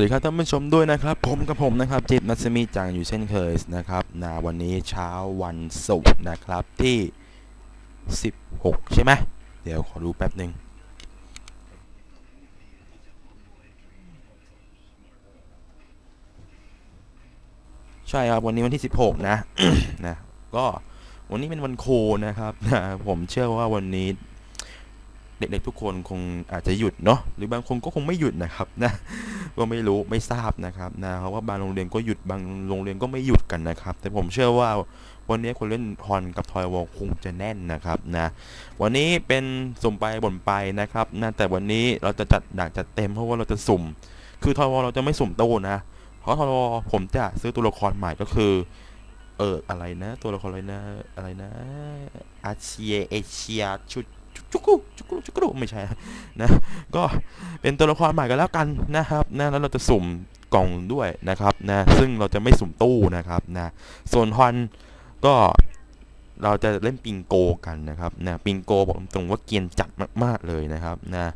สวัสดีครับท่านผู้ชมด้วยนะครับ ผมกับผมนะครับจิตมัสมิจังอยู่เช่นเคยนะครับนะวันนี้เช้าวันศุกร์นะครับที่ 16 ใช่ไหมเดี๋ยวขอดูแป๊บหนึ่งใช่ครับวันนี้วันที่ 16 นะนะก็วันนี้เป็นวันโคนะครับนะผมเชื่อว่าวันนี้เด็กๆทุกคนคงอาจจะหยุดเนาะหรือบางคนก็คงไม่หยุดนะครับนะ ก็ไม่รู้ไม่ทราบนะครับนะเพราะว่าบางโรงเรียนก็หยุดบางโรงเรียนก็ไม่หยุดกันนะครับ แต่ผมเชื่อว่าวันนี้คนเล่นฮอนกับทอยวอลคงจะแน่นนะครับนะวันนี้เป็นสุ่มไปบ่นไปนะครับนะแต่วันนี้เราจะจัดดักจัดเต็มเพราะว่าเราจะสุ่ม คือทอยวอลเราจะไม่สุ่มตู้นะ เพราะทอยวอลผมจะซื้อตัวละครใหม่ก็คือเอออะไรนะ ตัวละครอะไรนะอะไรนะอาเชียเอเชียชุด จุกกุจุกกุจุกกุไม่ใช่นะก็เป็นตัวละครใหม่กันแล้วกันนะครับนะแล้วเราจะสุ่มกล่องด้วยนะครับนะซึ่งเราจะไม่สุ่มตู้นะครับนะส่วนฮอนก็เราจะเล่นปิงโกกันนะครับนะปิงโกบอกตรงๆว่าเกรียนจัดมาก ๆ เลยนะครับนะ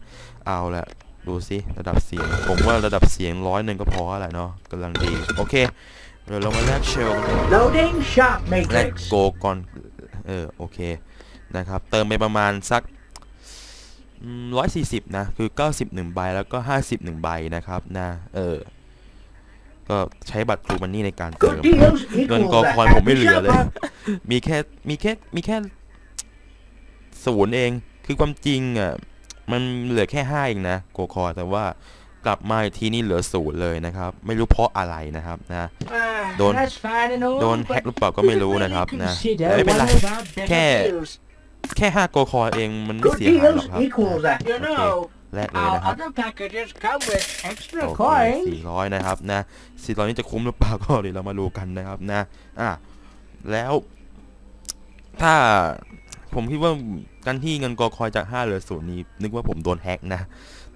เอาละดูสิระดับเสียง ผมว่าระดับเสียงร้อยหนึ่งก็พอแหละเนาะกำลังดี โอเคเดี๋ยวเรามาแลกเชลกัน Loading shop แลก matrix. โกก่อน เออ โอเค นะครับ เติมไปประมาณสัก ร้อยสี่สิบนะคือ90หนึ่งใบแล้วก็50หนึ่งใบนะครับนะเออก็ใช้บัตรทรูมันนี่ในการเติมเงินกอคอยผมไม่เหลือเลย มีแค่มีแค่มีแค่ศูนย์เอง คือความจริงอะมันเหลือแค่ห้าเองนะโกคอยแต่ว่ากลับมาอีกทีนี่เหลือศูนย์เลยนะครับ ไม่รู้เพราะอะไรนะครับนะ Ah, Don't- that's fine and all, โดนแฮกหรือเปล่าก็ไม่รู้นะครับนะไม่เป็นไรแค่ แค่ห้าโกคอยเองมันไม่ Good เสียหายหรอก deals ครับ equals a. You Okay. know, แลกเลย our นะครับ other packages come with extra โอเค coins. สี่ร้อยนะครับนะสี่ร้อยนี่จะคุ้มหรือเปล่า ก็เดี๋ยวเรามาดูกันนะครับนะอะแล้ว ถ้าผมคิดว่าการที่เงินกอคอยจากห้าเหลือศูนย์นี้ นึกว่าผมโดนแฮกนะ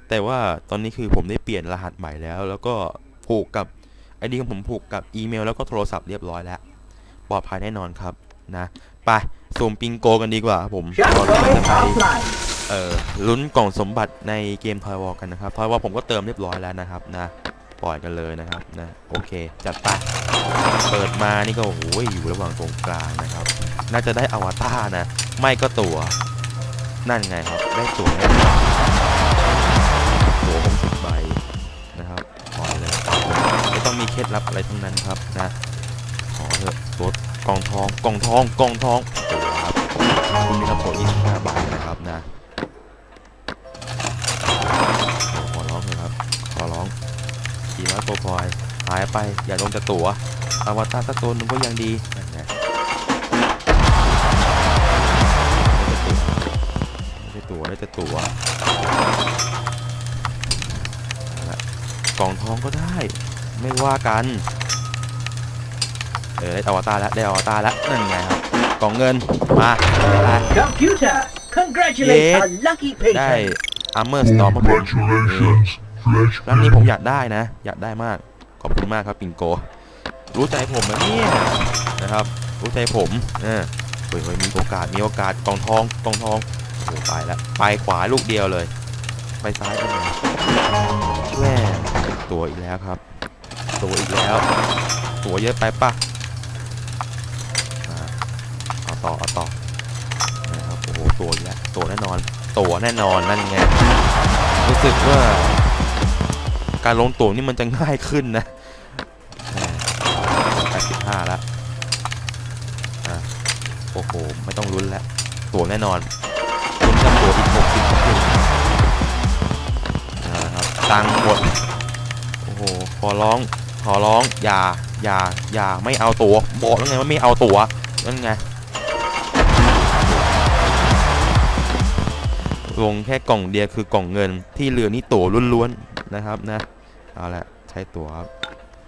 แต่ว่าตอนนี้คือผมได้เปลี่ยนรหัสใหม่แล้ว แล้วก็ผูกกับไอดีของผมผูกกับอีเมล แล้วก็โทรศัพท์เรียบร้อยแล้ว ปลอดภัยแน่นอนครับนะ ไป สุ่มปิงโกกันดีกว่าครับผม Shop ตอนนี้ going จะไป offline. เอ่อลุ้นกล่องสมบัติในเกมทอยวอลกันนะครับทอยวอลผมก็เติมเรียบร้อยแล้วนะครับนะปล่อยกันเลยนะครับนะโอเคจัดไปเปิดมานี่ก็โอ้โหอยู่ระหว่างตรงกลางนะครับ น่าจะได้อวตารนะ ไม่ก็ตัว นั่นไงครับ ได้ตัวแน่นอนตัวผมสิบใบนะครับปล่อยเลยไม่ต้องมีเคล็ดลับอะไรทั้งนั้นครับนะขอเถอะตัวกล่องทองกล่องทองกล่องทองตัว คุณมีครับผม25ใบนะครับนะขอร้องเลยครับ ขอร้องสี่ร้อยโปรพอยหายไป อย่าลงจะตั๋วอวตารสักตัวนึงก็ยังดีนั่นไงไม่ใช่ตั๋วไม่ใช่ตัวกล่องทองก็ได้ ไม่ว่ากัน เออได้อวตารแล้วได้อวตารแล้วนั่นไงครับ กล่องเงิน มาไป Computer, congratulate Yeah. our lucky ได้ patron. อาร์เมอร์สตอร์มาผม Congratulations, Flash ร้านนี้ผมอยากได้นะ อยากได้มาก ขอบคุณมากครับปิงโก รู้ใจผมนะเนี่ยนะครับ รู้ใจผมเออเฮ้ยเฮ้ยมีโอกาสมีโอกาสกองทองกองทองโอ้ไปแล้วไปขวาลูกเดียวเลย ไปซ้ายกันเลยแม่ตัวอีกแล้วครับ ตัวอีกแล้ว ตัวเยอะไปปะอ่าเอา ต่อเอาต่อนะครับโอ้โหตัวแล้วตัวแน่นอน ตัวแน่นอนนั่นไงรู้สึกว่า การลงตัวนี่มันจะง่ายขึ้นนะแปดสิบห้าแล้วอะโอ้โหไม่ต้องลุ้นแล้วตัวแน่นอนลุ้นกับตัวอีกหกสิบนะครับตังหมดโอ้โหขอร้องขอร้องอย่าอย่าอย่าไม่เอาตัวบอกแล้วไงว่าไม่เอาตัวนั่นไง ลงแค่กล่องเดียวคือกล่องเงิน ที่เหลือนี่ตั๋วล้วนๆนะครับนะเอาละใช้ตั๋วครับ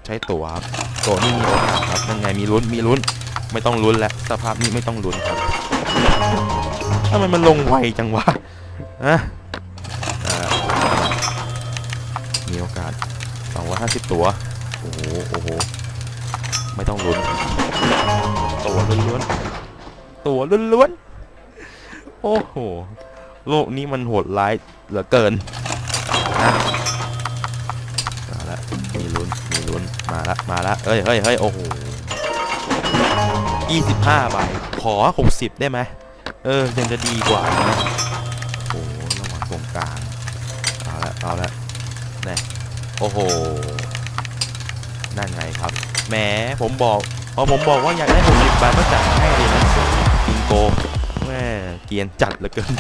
ใช้ตั๋วครับตั๋วนี่มีโอกาสครับนั่นไงมีลุ้นมีลุ้น ไม่ต้องลุ้นแล้วสภาพนี้ไม่ต้องลุ้นครับทำไมมันลงไวจังวะอะอ่ามีโอกาส250 ตัว โอ้โห โอ้โห ไม่ต้องลุ้น ตัวล้วนๆ ตัวล้วนๆ โอ้โห โลกนี้มันโหดร้ายเหลือเกินนะเอาละละมาละเอ้ยเฮ้ยเฮ้ยโอ้โหยี่สิบห้าใบขอหกสิบได้ไหมเออยังจะดีกว่านะโอ้โหระหว่างตรงกลางเอาละเอาละนี่โอ้โหนั่นไงครับแหมผมบอกพอผมบอกว่าอยากได้หกสิบใบก็จัดให้เลยนะบิงโกแม่เกียนจัดเหลือเกิน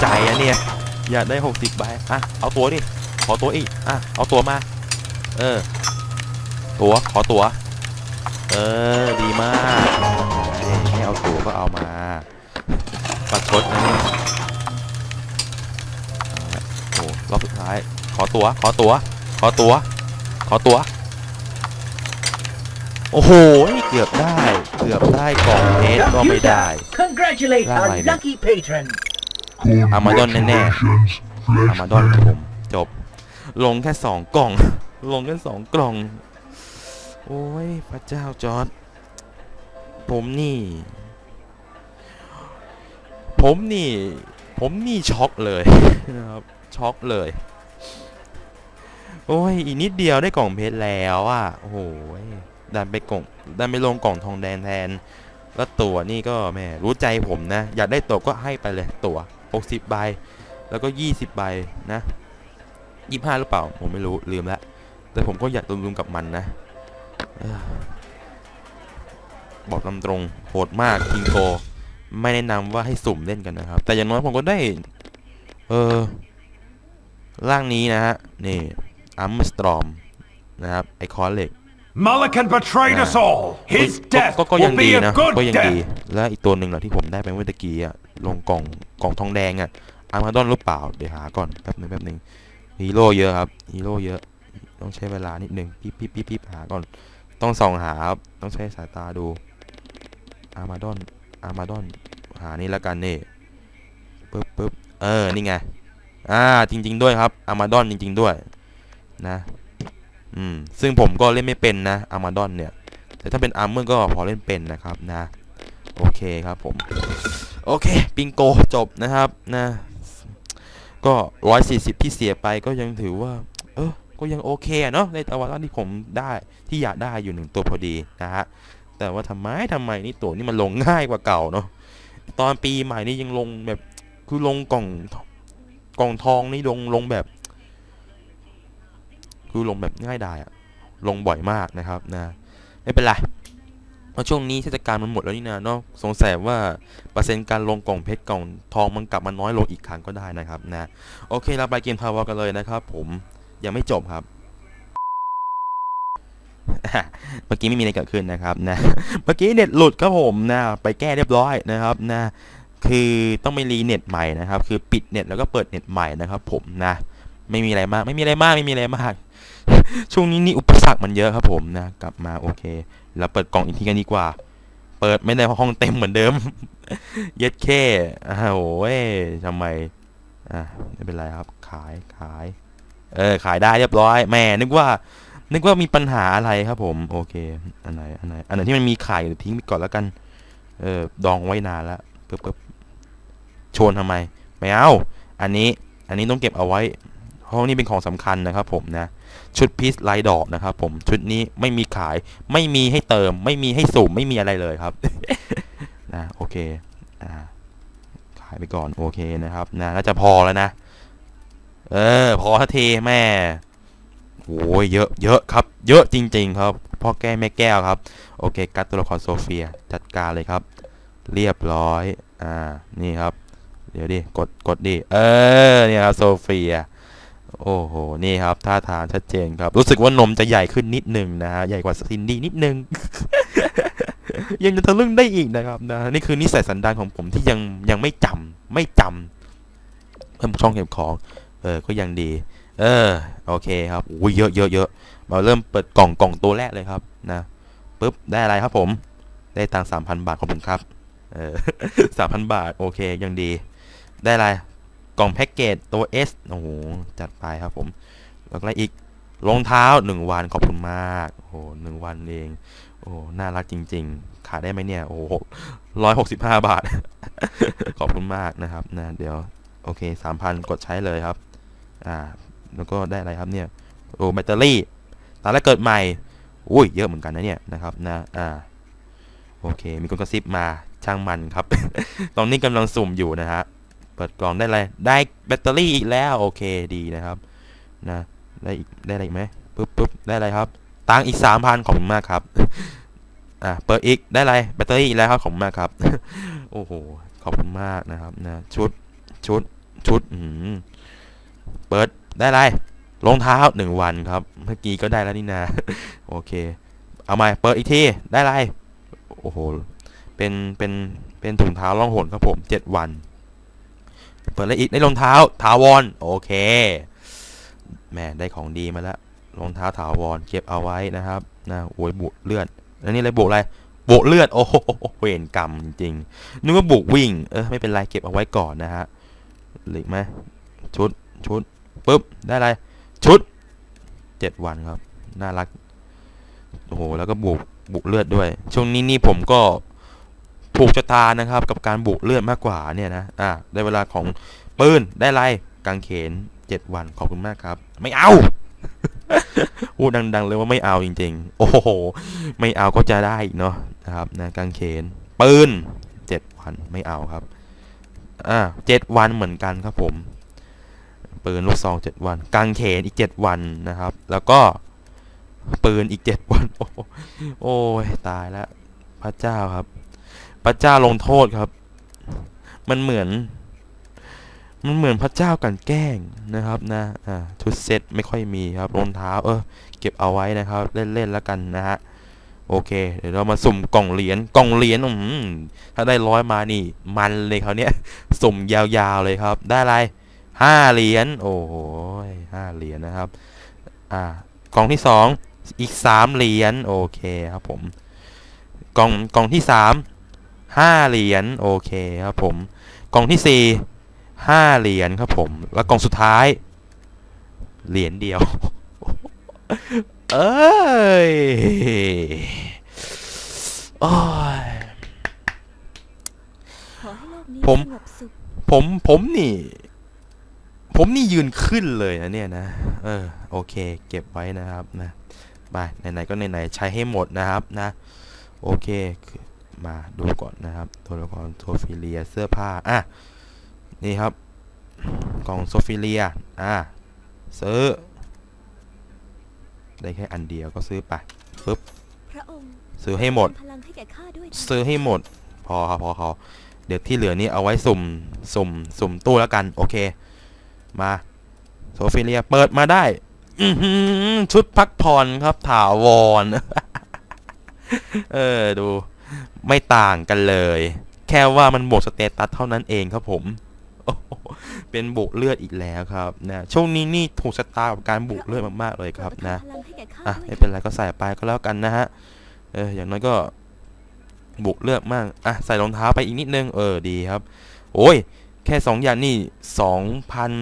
ใจอะเนี่ย อยากได้หกสิบใบอะ เอาตัวดิขอตัวอีกอะ เอาตัวมา เออ ตัว ขอตัว เออ ดีมากให้เอาตัวก็เอามาประชดนะเนี่ยเอาละโอ้รอบสุดท้าย ขอตัว ขอตัว ขอตัว ขอตัว โอ้โห เกือบได้ เกือบได้กล่องเพชรก็ไม่ได้ Congratulate Ra our ngoài này. lucky patron. Congratulations, อามาดอน Flashman. ครับผมจบ ลงแค่สองกล่อง ลงแค่สองกล่อง โอ้ยพระเจ้าจอร์ดผมนี่ ผมนี่ ผมนี่ช็อกเลยนะครับ ช็อกเลย โอ้ย อีกนิดเดียวได้กล่องเพชรแล้วอะ โอ้โหยดันไปกล่องดันไปลงกล่องทองแดงแทน แล้วตั๋วนี่ก็แหม่รู้ใจผมนะ อยากได้ตั๋วก็ให้ไปเลยตั๋ว 60 ใบ แล้วก็ 20 ใบนะ25 หรือเปล่า ผมไม่รู้ลืมแล้ว แต่ผมก็อยากรวมๆกับมันนะเอ้อบอกตามตรงโหดมากคิงโก ไม่แนะนำว่าให้สุ่มเล่นกันนะครับ แต่อย่างน้อยผมก็ได้ เออร่างนี้นะฮะ นี่อัมสตรอมนะครับ ไอคอนเหล็ก Mulligan betrayed us all. His ก็ death ก็ก็ยัง will ดี be a นะ good ก็ยังดี death. และอีกตัวหนึ่งแหละที่ผมได้ไปเมื่อตะกี้อะ ลงกล่องกล่องทองแดงอะอาร์มาดอนหรือเปล่า เดี๋ยวหาก่อนแป๊บหนึ่งแป๊บหนึ่งฮีโร่เยอะครับฮีโร่เยอะ ต้องใช้เวลานิดหนึ่งปิ๊บปิ๊บปิ๊บปิ๊บหาก่อน ต้องส่องหาครับต้องใช้สายตาดูอาร์มาดอนอาร์มาดอนหานี่ล้วกันนี่ปึ๊บปึ๊บเออ นี่ไง อ่า จริง ๆ ด้วยครับอาร์มาดอนจริง ๆ ด้วย นะ อืม ซึ่งผมก็เล่นไม่เป็นนะอาร์มาดอนเนี่ย แต่ถ้าเป็นอาร์เมอร์ก็พอเล่นเป็นนะครับนะ โอเคครับผม โอเค ปิงโกจบนะครับนะก็ร้อยสี่สิบที่เสียไปก็ยังถือว่า เออก็ยังโอเคเนาะในอวตารที่ผมได้ที่อยากได้อยู่หนึ่งตัวพอดีนะฮะแต่ว่าทำไมทำไมนี่ตัวนี้มันลงง่ายกว่าเก่าเนาะตอนปีใหม่นี่ยังลงแบบคือลงกล่องกล่องทองนี่ลงลงแบบ คือลงแบบง่ายดายอะลงบ่อยมากนะครับนะไม่เป็นไร ราะช่วงนี้เทศกาลมันหมดแล้วนี่นะเนาะสงสัยว่าเปอร์เซ็นต์การลงกล่องเพชรกล่องทองมันกลับมาน้อยลงอีกครั้งก็ได้นะครับนะโอเคเราไปเกมทาวกันเลยนะครับ ผมยังไม่จบครับเมื่อกี้ไม่มีอะไรเกิดขึ้นนะครับนะเมื่อกี้เน็ตหลุดครับผมนะไปแก้เรียบร้อยนะครับนะคือต้องไปรีเน็ตใหม่นะครับ คือปิดเน็ตแล้วก็เปิดเน็ตใหม่นะครับ ผมนะไม่มีอะไรมาก ไม่มีอะไรมากไม่มีอะไรมาก ช่วงนี้นี่อุปสรรคมันเยอะครับผมนะ กลับมาโอเค แล้วเปิดกล่องอีกทีกันดีกว่า เปิดไม่ได้เพราะห้องเต็มเหมือนเดิม เย็ดแค่อ้โอ้ยทำไม อะไม่เป็นไรครับ ขายขาย เออ ขายได้เรียบร้อยแหม่นึกว่า นึกว่ามีปัญหาอะไรครับผม โอเค อันไหน อันไหน อันไหนที่มันมีขายทิ้งไปก่อนแล้วกัน เออ ดองไว้นานแล้วปึ๊บปึ๊บชวนทำไม ไม่เอา อันนี้ อันนี้ต้องเก็บเอาไว้เพราะนี่เป็นของสำคัญนะครับผมนะ ชุดพีซลายดอกนะครับผมชุดนี้ไม่มีขาย ไม่มีให้เติม ไม่มีให้สุ่มไม่มีอะไรเลยครับนะโอเคอ่าขายไปก่อนโอเคนะครับนะน่าจะพอแล้วนะ เออ พอทัทีแม่โอ้ยเยอะเยอะครับ เยอะจริง ๆ ครับพ่อแก้แม่แก้วครับ โอเคกัดตัวละครโซเฟียจัดการเลยครับ เรียบร้อย อ่า นี่ครับ เดี๋ยวดิ กด กดดิ เออ เนี่ยครับโซเฟีย โอ้โห นี่ครับท่าทางชัดเจนครับ รู้สึกว่านมจะใหญ่ขึ้นนิดนึงนะฮะ ใหญ่กว่าซินดี้นิดนึงยังจะทะลึ่งได้อีกนะครับนะ นี่คือนิสัยสันดานของผมที่ยังยังไม่จำไม่จำเพิ่มช่องเก็บของ เออ ก็ยังดี เออ โอเคครับอุ้ยเยอะเยอะเยอะมาเริ่มเปิดกล่องกล่องตัวแรกเลยครับ นะปุ๊บ ได้อะไรครับผม ได้ตังสามพันบาทขอบคุณครับ เออสามพันบาท โอเค ยังดี ได้อะไร กล่องแพ็กเกจตัว S โอ้โหจัดไปครับผม แล้วก็อีกรองเท้าหนึ่งวันขอบคุณมากโอ้โหหนึ่งวันเองโอ้โหน่ารักจริง ๆ ขายได้ไหมเนี่ย โอ้โหร้อยหกสิบห้าบาท ขอบคุณมากนะครับนะเดี๋ยว โอเคสามพันกดใช้เลยครับ อ่า แล้วก็ได้อะไรครับเนี่ย โอ้แบตเตอรี่ตาแล้วเกิดใหม่ อุ้ย เยอะเหมือนกันนะเนี่ยนะครับนะ อ่า โอเค มีคนกระซิบมาช่างมันครับ ตอนนี้กำลังสุ่มอยู่นะฮะ เปิดกล่องได้อะไร ได้แบตเตอรี่อีกแล้ว โอเคดีนะครับนะได้อีกได้อะไรอีกไหมปึ๊บปึ๊บได้อะไรครับตังอีกสามพันขอบคุณมากครับอ่าเปิดอีกได้อะไรแบตเตอรี่อีกแล้วครับขอบคุณมากครับ โอ้โหขอบคุณมากนะครับนะชุดชุดชุดอืมเปิดได้อะไรรองเท้าหนึ่งวันครับ เมื่อกี้ก็ได้แล้วนี่นาโอเค เอาใหม่เปิดอีกทีได้อะไรโอ้โหเป็นเป็นเป็นถุงเท้าล่องหนครับผมเจ็ดวัน เปิดอะไรอีกได้รองเท้าถาวรโอเคแม่ได้ของดีมาแล้วรองเท้าถาวรเก็บเอาไว้นะครับนะโอ้ยบุเลือดแล้วนี่อะไรบุอะไรบุเลือดโอ้โหเวรกรรมจริงนึกว่าบุวิ่งเออไม่เป็นไรเก็บเอาไว้ก่อนนะฮะเหลืออกไหมชุดชุดปุ๊บได้อะไรชุดเจ็ดวันครับน่ารักโอ้โหแล้วก็บุบุเลือดด้วย ช่วงนี้นี่ผมก็ ถูกชะตานะครับ กับการบุกเลือดมากกว่าเนี่ยนะอ่าได้เวลาของปืนได้ไรกางเขนเจ็ดวันขอบคุณมากครับ ไม่เอาพูดดังๆเลยว่าไม่เอาจริง ๆ โอ้โห ไม่เอาก็จะได้เนาะนะครับนะกางเขนปืนเจ็ดวันไม่เอาครับอ่าเจ็ดวันเหมือนกันครับผมปืนลูกซองเจ็ดวัน กางเขนอีกเจ็ดวันนะครับ แล้วก็ปืนอีกเจ็ดวัน โอ้โอ้ยตายแล้วพระเจ้าครับ พระเจ้าลงโทษครับ มันเหมือน มันเหมือนพระเจ้ากันแกล้งนะครับนะอ่าชุดเซ็ตไม่ค่อยมีครับรองเท้าเออเก็บเอาไว้นะครับ เล่นๆแล้วกันนะฮะโอเค เดี๋ยวเรามาสุ่มกล่องเหรียญกล่องเหรียญอืมถ้าได้ร้อยมานี่ มันเลยเขาวเนี้ยสุ่มยาวๆเลยครับ ได้อะไรห้าเหรียญโอ้โหห้าเหรียญนะครับ อ่ากล่องที่สองอีกสามเหรียญโอเคครับผมกล่องกล่องที่สาม ห้าเหรียญโอเคครับผม กล่องที่สี่ห้าเหรียญครับผม แล้วกล่องสุดท้าย เหรียญเดียว เอ้ยโอ้ยขอให้โลกนี้ผมสงบสุขผม ผมนี่ ผมนี่ยืนขึ้นเลยนะเนี่ยนะ เออ โอเค เก็บไว้นะครับนะ ไป ไหนๆ ก็ไหนๆ ใช้ให้หมดนะครับนะ โอเคคือ มาดูก่อนนะครับตัวละครโซฟิเลียเสื้อผ้าอะนี่ครับกล่องโซฟิเลียอะซื้อ ได้แค่อันเดียวก็ซื้อไปพระองค์ซื้อให้หมดพลังให้แก่ข้าด้วยนะซื้อให้หมด พอครับพอเขาเดี๋ยวที่เหลือนี่เอาไว้สุ่มสุ่มสุ่มตู้แล้วกัน โอเค มาโซฟิเลียเปิดมาได้อือหือชุดพักผ่อนครับถาวร เออ ดู ไม่ต่างกันเลย แค่ว่ามันบวกสเตตัสเท่านั้นเองครับผมโอ้โหเป็นบุกเลือดอีกแล้วครับนะช่วงนี้นี่ถูกชะตากับการบุกเลือดมากๆเลยครับนะโปรดปทาพลังให้แก่ข้าอะด้วยไม่เป็นไรก็ใส่ไปก็แล้วกันนะฮะเอออย่างน้อยก็บุกเลือกมากอะใส่รองเท้าไปอีกนิดนึงเออดีครับ โอ้ยแค่สองอย่างนี่สองพัน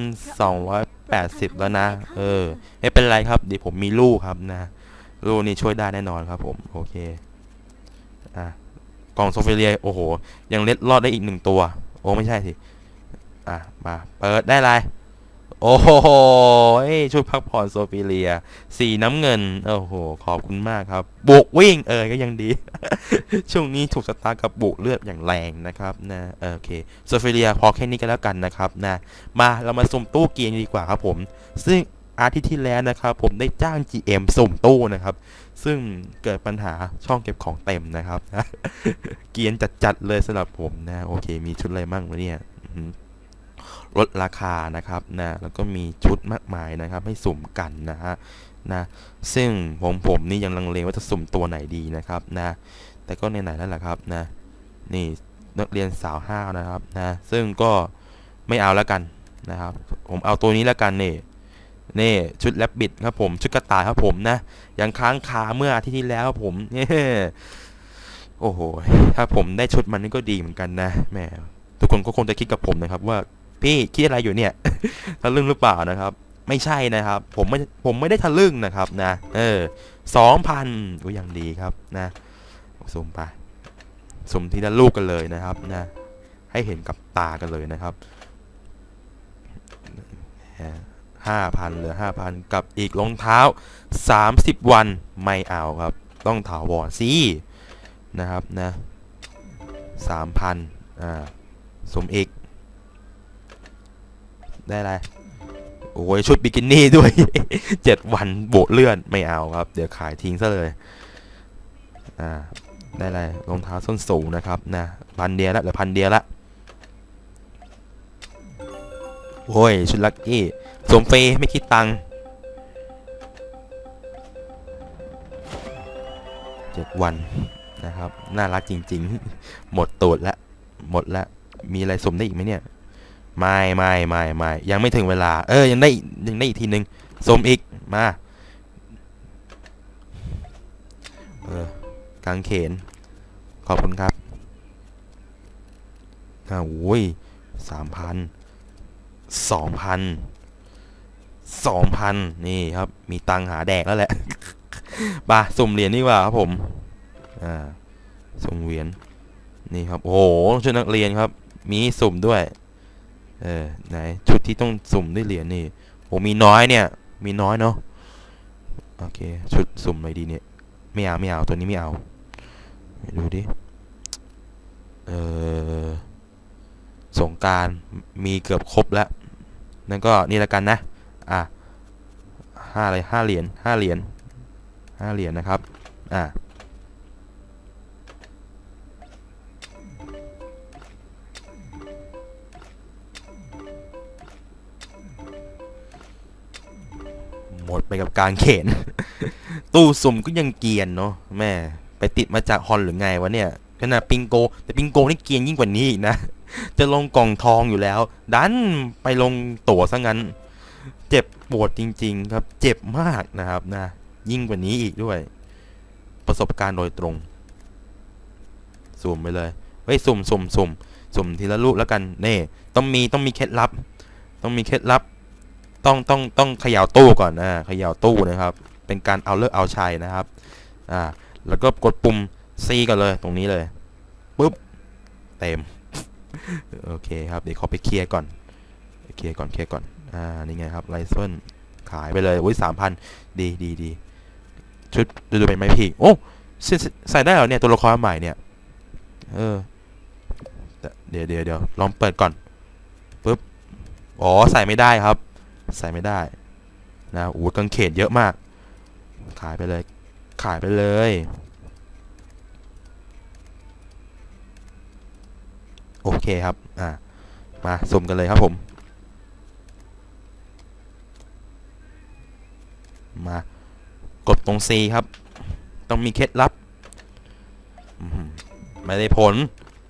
สองร้อยแปดสิบแล้วนะเออไม่เป็นไรครับเดี๋ยวผมมีลูกครับนะลูกนี่ช่วยได้แน่นอนครับผมโอเค อะกล่องโซเฟีย โอ้โห ยังเล็ดรอดได้อีกหนึ่งตัว โอ้ไม่ใช่สิ อะ มา เปิดได้ไร โอ้โหชุดพักผ่อนโซฟิเลีย สีน้ำเงิน โอ้โห ขอบคุณมากครับบุกวิ่ง เออ ก็ยังดี ช่วงนี้ถูกสตาร์กับบุกเลือดอย่างแรงนะครับนะโอเค โซฟิเลียพอแค่นี้ก็แล้วกันนะครับนะ มา เรามาสุ่มตู้เกียร์ดีกว่าครับผม ซึ่ง อาทิตย์ที่แล้วนะครับ ผมได้จ้าง GM สุ่มตู้นะครับ ซึ่งเกิดปัญหาช่องเก็บของเต็มนะครับ เกียร์จัดๆเลยสำหรับผมนะโอเค มีชุดอะไรมั่งวะเนี่ยลดราคานะครับนะแล้วก็มีชุดมากมายนะครับ ให้สุ่มกันนะฮะนะซึ่งผมผมนี่ยังลังเลว่าจะสุ่มตัวไหนดีนะครับนะแต่ก็ในไหนๆนั่นแหละครับนะนี่นักเรียนสาวห้าวนะครับนะซึ่งก็ไม่เอาแล้วกันนะครับ ผมเอาตัวนี้แล้วกันเนี่ นี่ชุดแรบบิทครับผมชุดกระต่ายครับผมนะยังค้างคาเมื่ออาทิตย์ที่แล้วครับผมเนี่ยโอ้โหถ้าผมได้ชุดมันนี่ก็ดีเหมือนกันนะแหมทุกคนก็คงจะคิดกับผมนะครับ ว่าพี่คิดอะไรอยู่เนี่ยทะลึ่งหรือเปล่านะครับ ไม่ใช่นะครับ ผมไม่ผมไม่ได้ทะลึ่งนะครับนะ เออสองพันก็ยังดีครับนะสุ่มไปสุ่มทีละลูกกันเลยนะครับนะ ให้เห็นกับตากันเลยนะครับ ห้าพันเหลือห้าพันกับอีกรองเท้าสามสิบวันไม่เอาครับ ต้องถาวรสินะครับนะสามพันอ่าสุ่มอีกได้อะไรโอ้ยชุดบิกินี่ด้วยเจ็ดวันโบกเลื่อนไม่เอาครับ เดี๋ยวขายทิ้งซะเลยอ่าได้อะไรรองเท้าส้นสูงนะครับนะพันเดียละเหลือพันเดียละ โอ้ยชุดลักกี้สวมเฟยไม่คิดตังค์เจ็ดวันนะครับ น่ารักจริง ๆ หมดตูดละหมดละมีอะไรสมได้อีกไหมเนี่ย ไม่ไม่ไม่ไม่ยังไม่ถึงเวลา เออ ยังได้ยังได้อีกทีนึงสมอีกมาเออกางเขน ขอบคุณครับอ้าวโอ้ยสามพัน สองพันสองพันนี่ครับ มีตังหาแดกแล้วแหละบาสุ่มเหรียญนี่กว่าครับผม อ่า สุ่มเหรียญ นี่ครับ โอ้โห ชุดนักเรียนครับ มีสุ่มด้วย เออ ไหน ชุดที่ต้องสุ่มด้วยเหรียญนี่โอ้มีน้อยเนี่ย มีน้อยเนาะ โอเค ชุดสุ่มอะไรดีเนี่ย ไม่เอาไม่เอา ตัวนี้ไม่เอา ดูดิ เออ สงการมีเกือบครบแล้ว นั่นก็นี่ละกันนะ อะห้าอะไรห้าเหรียญห้าเหรียญห้าเหรียญนะครับ อะหมดไปกับการเข็นตู้สุ่มก็ยังเกียนเนาะแม่ ไปติดมาจากฮอนหรือไงวะเนี่ย ขนาดปิงโก แต่ปิงโกนี่เกียนยิ่งกว่านี้นะ จะลงกล่องทองอยู่แล้ว ดันไปลงตั๋วซะงั้น เจ็บปวดจริง ๆ ครับ เจ็บมากนะครับนะ ยิ่งกว่านี้อีกด้วย ประสบการณ์โดยตรง สุ่มไปเลย เฮ้ยสุ่มสุ่มสุ่มสุ่มทีละลูกแล้วกัน เน่ ต้องมีต้องมีเคล็ดลับ ต้องมีเคล็ดลับ ต้องต้องต้องเขย่าตู้ก่อนนะเขย่าตู้นะครับ เป็นการเอาเลิกเอาชัยนะครับ อ่า แล้วก็กดปุ่ม C ก่อนเลยตรงนี้เลยปุ๊บเต็มโอเคครับเดี๋ยวขอไปเคลียร์ก่อนเคลียร์ก่อนเคลียร์ก่อนอ่านี่ไงครับไลเซนขายไปเลยอุ้ยสามพันดีดีดีชุดดูดูเป็นไหมพี่โอ้ใส่ได้เหรอเนี่ยตัวละครใหม่เนี่ยเออเดี๋ยวเดี๋ยวเดี๋ยวลองเปิดก่อนปุ๊บอ๋อใส่ไม่ได้ครับ ใส่ไม่ได้นะอ้โหกางเขนเยอะมาก ขายไปเลย ขายไปเลย โอ เคครับ อ่า มาสุ่มกันเลยครับผม มากดตรง C ครับ ต้องมีเคล็ดลับ ไม่ได้ผล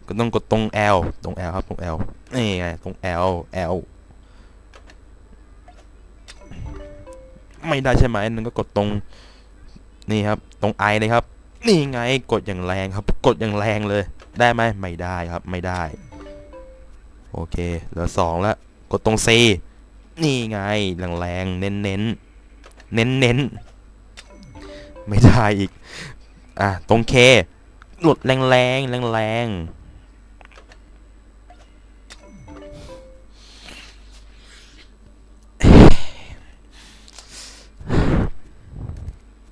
ก็ต้องกดตรง L ตรง L ครับ ตรง L นี่ไง ตรง L L ไม่ได้ใช่ไหมนั่นก็กดตรง นี่ครับ ตรง I เลยครับ นี่ไง กดอย่างแรงครับ กดอย่างแรงเลย ได้ไหมไม่ได้ครับ ไม่ได้ โอเคเหลือสองแล้วกดตรง C นี่ไงแรงแรงๆเน้นเน้นเน้นเน้นๆไม่ได้อีก อะ ตรง K หลุดแรงแรงแรงแรงๆ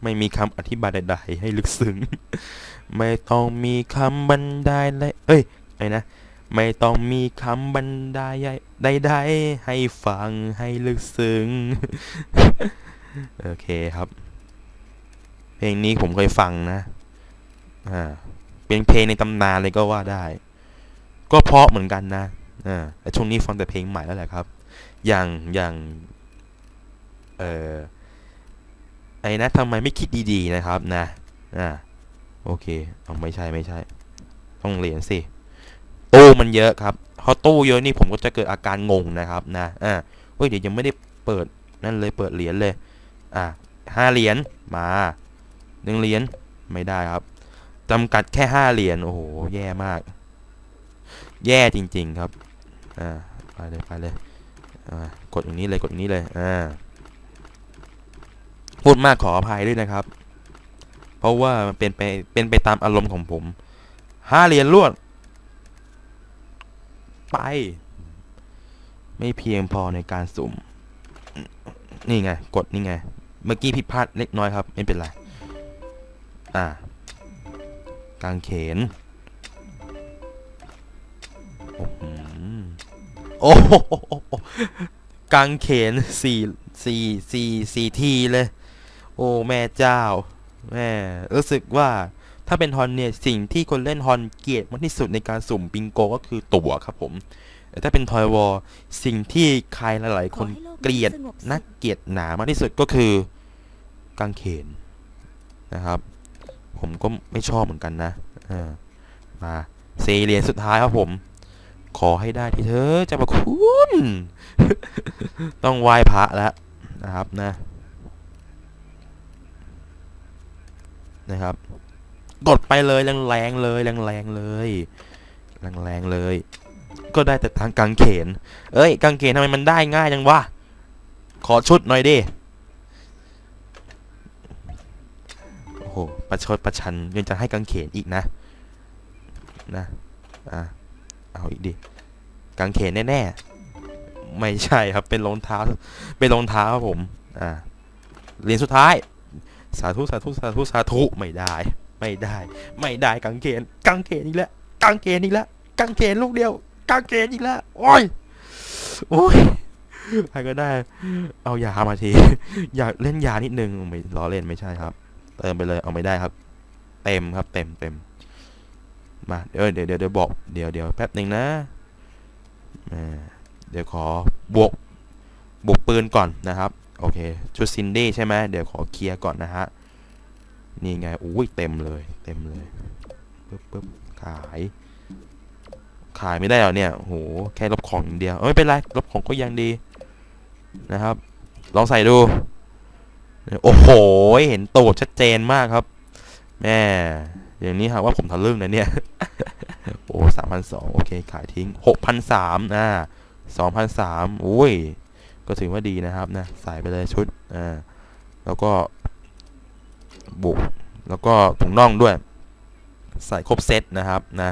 ไม่มีคำอธิบายใดๆให้ลึกซึ้ง ไม่ต้องมีคำบรรยายเลยเอ้ย ไอ้นะ ไม่ต้องมีคำบรรยายใดๆให้ฟังให้ลึกซึ้ง โอเคครับ เพลงนี้ผมเคยฟังนะ อ่า เป็นเพลงในตำนานเลยก็ว่าได้ ก็เพราะเหมือนกันนะ อ่า แต่ช่วงนี้ฟังแต่เพลงใหม่แล้วแหละครับ อย่างอย่าง เอ่อ ไอ้นะทำไมไม่คิดดีๆนะครับนะ อ่า โอเค เอาไม่ใช่ไม่ใช่ ต้องเหรียญสิ ตู้มันเยอะครับพอตู้เยอะนี่ผมก็จะเกิดอาการงงนะครับนะอ่าเฮ้ยเดี๋ยวยังไม่ได้เปิดนั่นเลยเปิดเหรียญเลย อ่าห้าเหรียญมาหนึ่งเหรียญไม่ได้ครับจำกัดแค่ห้าเหรียญโอ้โหแย่มาก แย่จริง ๆครับอ่าไปเลยไปเลยอ่ากดอย่างนี้เลยกดอย่างนี้เลยอ่าพูดมากขออภัยด้วยนะครับ เพราะว่ามันเป็นไปเป็นไปตามอารมณ์ของผมห้าเหรียญรวด ไป ไม่เพียงพอในการสุ่ม นี่ไง กดนี่ไง เมื่อกี้ผิดพลาดเล็กน้อยครับ ไม่เป็นไร อ่ากางเขน โอ้โหโอ้โหกางเขนสี่สี่สี่สี่ทีเลย โอ้ แม่เจ้า แม่ รู้สึกว่า ถ้าเป็นฮอนเนี่ยสิ่งที่คนเล่นฮอนเกลียดมากที่สุดในการสุ่มบิงโกก็คือตั๋วครับผมแต่ถ้าเป็นทอยวอลสิ่งที่ใครหลายๆคนเกลียดนักเกลียดหนามากที่สุดก็คือกางเขนนะครับ ผมก็ไม่ชอบเหมือนกันนะมาเซเรียญสุดท้ายครับผม ขอให้ได้ที่เธอจะมาคุณ ต้องไหว้พระแล้วนะครับนะนะครับ กดไปเลยแรงๆเลยแรงๆเลยแรงๆเลย ก็ได้แต่ทางกางเขน เอ้ยกางเขนทำไมมันได้ง่ายจังวะขอชุดหน่อยดิโอ้โหประชดประชันยังจะให้กางเขนอีกนะ นะอะเอาอีกดิกางเขนแน่ๆไม่ใช่ครับเป็นรองเท้า เป็นรองเท้าครับผมอ่าเหรียญสุดท้าย สาธุสาธุสาธุสาธุไม่ได้ ไม่ได้ ไม่ได้กางเขนกางเขนอีกแล้วกางเขนอีกแล้วกางเขนลูกเดียวกางเขนอีกแล้วโอ้ยโอ้ยใครก็ได้ เอายามาที อยากเล่นยานิดนึงไม่ล้อเล่นไม่ใช่ครับ เติมไปเลยเอาไม่ได้ครับ เต็มครับ เต็มเต็มมาเดี๋ยวเดี๋ยวเดี๋ยวบอกเดี๋ยวเดี๋ยวแป๊บหนึ่งนะเดี๋ยวขอบวกบวกปืนก่อนนะครับ โอเค ชุดซินดี้ใช่ไหมเดี๋ยวขอเคลียร์ก่อนนะฮะ นี่ไงอุ้ยเต็มเลย เต็มเลยปึ๊บปึ๊บขาย ขายไม่ได้หรอเนี่ยโหแค่ลบของอย่างเดียวเอ้ยไม่เป็นไรลบของก็ยังดีนะครับ ลองใส่ดู โอ้โห เห็นตูดชัดเจนมากครับ แม่อย่างนี้หากว่าผมทะลึ่งนะเนี่ย โอ้สามพันสองโอเค ขายทิ้งหกพันสามอ่าสองพันสามอุ้ย ก็ถือว่าดีนะครับนะ ใส่ไปเลยชุด อ่า แล้วก็ บุก แล้วก็ถุงน่องด้วย ใส่ครบเซตนะครับนะ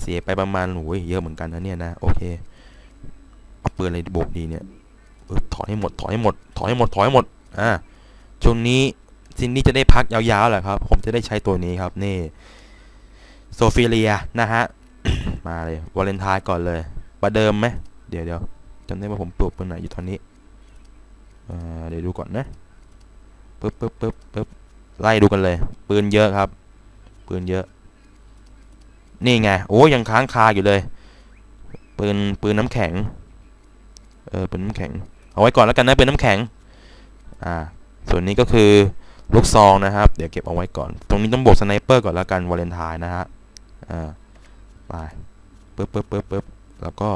เสียไปประมาณโอ้ยเยอะเหมือนกันนะเนี่ยนะ โอเคเอาปืนอะไรโบกดีเนี่ยออถอนให้หมดถอนให้หมดถอนให้หมดถอนให้หมดอ่าช่วงนี้ซินนี่จะได้พักยาวๆแหละครับ ผมจะได้ใช้ตัวนี้ครับนี่โซฟีเลียนะฮะมาเลยวาเลนไทน์ก่อนเลยประเดิมไหมเดี๋ยวเดี๋ยวจำได้ว่าผมปลูกปืนไหนอยู่ตอนนี้เดี๋ยวดูก่อนนะ ปึ๊บปึ๊บปึ๊บปึ๊บไล่ดูกันเลย ปืนเยอะครับ ปืนเยอะ นี่ไง โอ้ยังค้างคาอยู่เลย ปืนปืนน้ำแข็ง เออ ปืนน้ำแข็ง เอาไว้ก่อนแล้วกันนะปืนน้ำแข็ง อ่า ส่วนนี้ก็คือลูกซองนะครับ เดี๋ยวเก็บเอาไว้ก่อน ตรงนี้ต้องบวกสไนเปอร์ก่อนแล้วกันวาเลนไทน์นะฮะ อ่า ไปปึ๊บปึ๊บปึ๊บปึ๊บแล้วก็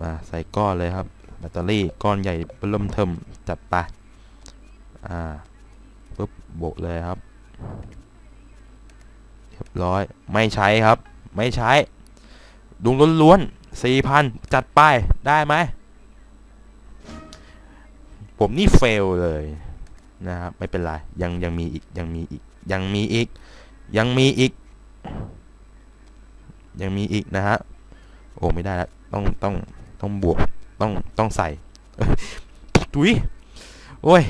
มาใส่ก้อนเลยครับ แบตเตอรี่ก้อนใหญ่เริ่มเทิมจัดไป อ่าปึ๊บโบกเลยครับเรียบร้อยไม่ใช้ครับ ไม่ใช้ ดุงล้วนๆสี่พันจัดไปได้ไหมผมนี่เฟลเลยนะครับไม่เป็นไรยังยังมีอีกยังมีอีกยังมีอีกยังมีอีก ยังมีอีกนะฮะโอ้ไม่ได้แล้วต้องต้องต้องบวกต้องต้องใส่ถุยโอ้ย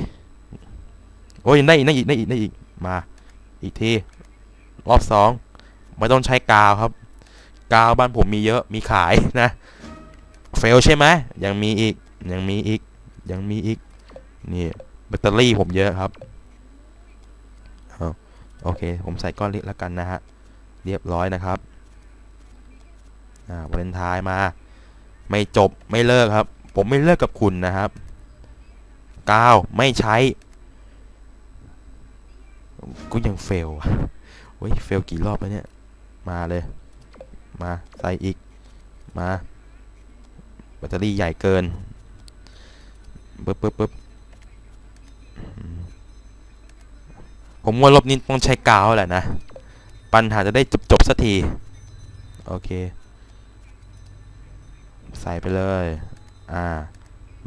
โอ้ยได้อีกได้อีกได้อีกได้อีกมา อีกทีรอบสองไม่ต้องใช้กาวครับ กาวบ้านผมมีเยอะมีขายนะเฟลใช่ไหมยังมีอีกยังมีอีกยังมีอีกนี่แบตเตอรี่ผมเยอะครับอโอเค ผมใส่ก้อนเล็กแล้วกันนะฮะ เรียบร้อยนะครับ อ่าวาเลนไทน์มา ไม่จบไม่เลิกครับ ผมไม่เลิกกับคุณนะครับกาวไม่ใช้ ก็ยังเฟลอะเฮ้ยเฟลกี่รอบแล้วเนี่ย มาเลย มาใส่อีก มา แบตเตอรี่ใหญ่เกินปึ๊บปึ๊บปึ๊บผมว่ารอบนี้ต้องใช้กาวแหละนะ ปัญหาจะได้จบจบสักที โอเค ใส่ไปเลย อ่า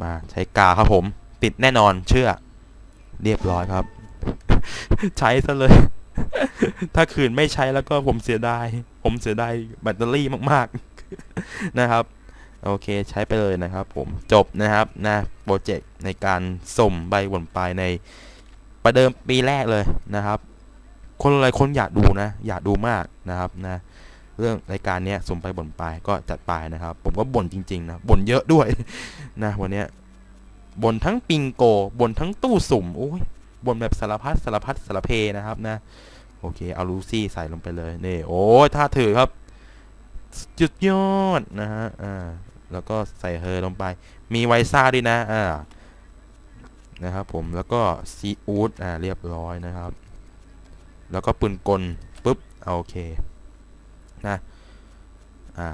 มาใช้กาวครับผม ติดแน่นอนเชื่อ เรียบร้อยครับ ใช้ซะเลย ถ้าคืนไม่ใช้แล้วก็ผมเสียดาย ผมเสียดายแบตเตอรี่มาก ๆ นะครับโอเคใช้ไปเลยนะครับผมจบนะครับนะโปรเจกต์ในการส่งใบวนปลายในประเดิมปีแรกเลยนะครับ คนหลายคนอยากดูนะ อยากดูมากนะครับนะเรื่องรายการเนี้ยส่งไปบ่นไปก็จัดไปนะครับ ผมก็บ่นจริง ๆ นะบ่นเยอะด้วยนะวันเนี้ยบ่นทั้งปิงโกบ่นทั้งตู้สุ่มโอ้ย บ่นแบบสารพัดสารพัดสารเพนะครับนะ โอเค เอาลูซี่ใส่ลงไปเลยนี่โอ้ยท่าถือครับจุดยอดนะฮะอ่าแล้วก็ใส่เฮอลงไป มีไวซ่าด้วยนะอ่านะครับผมแล้วก็ซีอูดอ่าเรียบร้อยนะครับ แล้วก็ปืนกลปุ๊บโอเคนะอ่า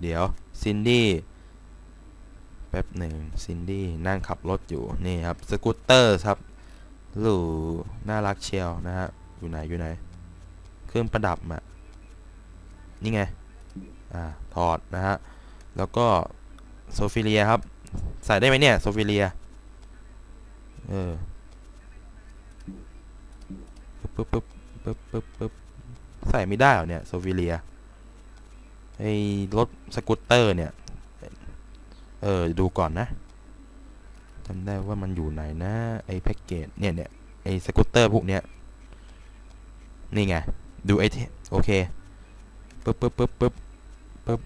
เดี๋ยวซินดี้แป๊บหนึ่งซินดี้นั่งขับรถอยู่นี่ครับสกูตเตอร์ครับ หรูน่ารักเชียวนะฮะ อยู่ไหนอยู่ไหน เครื่องประดับอะนี่ไง อ่า ถอดนะฮะ แล้วก็โซฟิเลียครับ ใส่ได้ไหมเนี่ยโซฟิเลีย เออปึ๊บปึ๊บปึ๊บปึ๊บปึ๊บใส่ไม่ได้เหรอเนี่ยโซฟิเลีย ไอ้รถสกูตเตอร์เนี่ย เออ ดูก่อนนะ จำได้ว่ามันอยู่ไหนนะ ไอ้แพ็กเกจเนี่ยเนี่ยไอ้สกูตเตอร์พวกเนี้ย นี่ไง ดูไอ้ที่โอเคปึ๊บปึ๊บปึ๊บปึ๊บปึ๊บ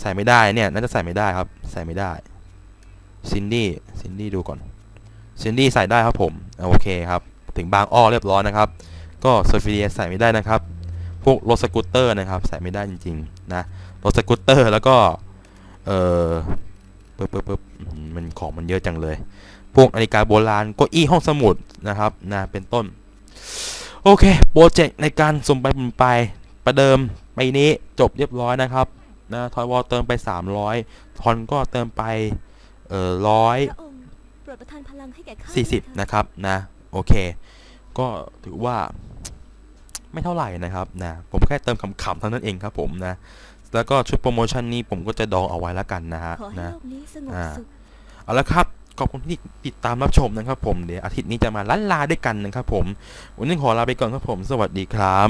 ใส่ไม่ได้เนี่ยน่าจะใส่ไม่ได้ครับ ใส่ไม่ได้ซินดี้ซินดี้ดูก่อนซินดี้ใส่ได้ครับผมโอเคครับ ถึงบางอ้อเรียบร้อยนะครับ ก็โซฟิเลียใส่ไม่ได้นะครับ พวกรถสกูตเตอร์นะครับ ใส่ไม่ได้จริง ๆ นะรถสกูตเตอร์แล้วก็ เออ ปึ๊บปึ๊บปึ๊บอื้อหือมันของมันเยอะจังเลย พวกนาฬิกาโบราณเก็อี้ห้องสมุดนะครับนะเป็นต้น โอเคโปรเจกต์ในการส่งไปบนไปประเดิมปีนี้จบเรียบร้อยนะครับนะทอยวอลเติมไป 300 ทอนก็เติมไปเอ่อร้อยพระองค์โปรดประทานพลังให้แก่ข้าสี่สิบด้วยเถิดนะครับนะโอเค ก็ถือว่าไม่เท่าไหร่นะครับนะผมแค่เติมคำๆเท่านั้นเองครับผมนะ แล้วก็ชุดโปรโมชั่นนี้ผมก็จะดองเอาไว้แล้วกันนะฮะขอให้นะโลกนี้สงบอ่าสุขเอาละครับขอบคุณที่ติดตามรับชมนะครับผมเดี๋ยวอาทิตย์นี้จะมาล้านลาด้วยกันนะครับผมวันนี้ขอลาไปก่อนครับผม สวัสดีครับ